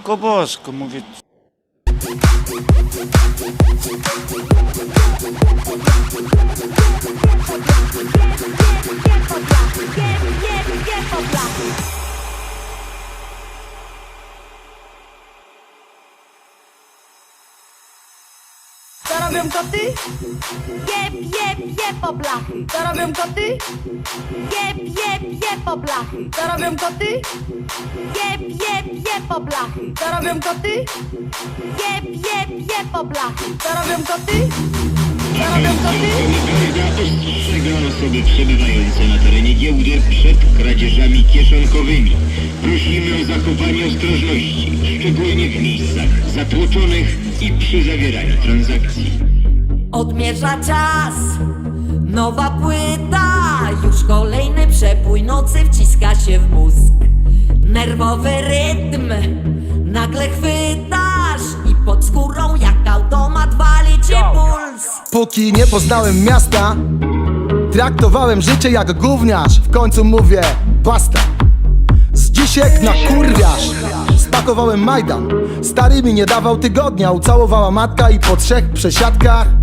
tylko bosko, mówię. Thank Co robią koty? Jeb, jeb, jeb po blachy. Co robią koty? Jeb, jeb, jeb po blachy. Co robią koty? Jeb, jeb, jeb po blachy. Co robią koty? Jeb, jeb, jeb po blachy. Co robią koty? Co robią koty? Garda ostrzega osoby przebywające na terenie giełdy przed kradzieżami kieszonkowymi. Prosimy o zachowanie ostrożności, szczególnie w miejscach zatłoczonych i przy zawieraniu transakcji. Odmierza czas. Nowa płyta. Już kolejny przepój nocy wciska się w mózg. Nerwowy rytm. Nagle chwytasz I pod skórą jak automat wali ci puls. Póki nie poznałem miasta Traktowałem życie jak gówniarz. W końcu mówię basta. Z dzisiek na kurwiarz Majdan. Stary mi nie dawał tygodnia Ucałowała matka i po trzech przesiadkach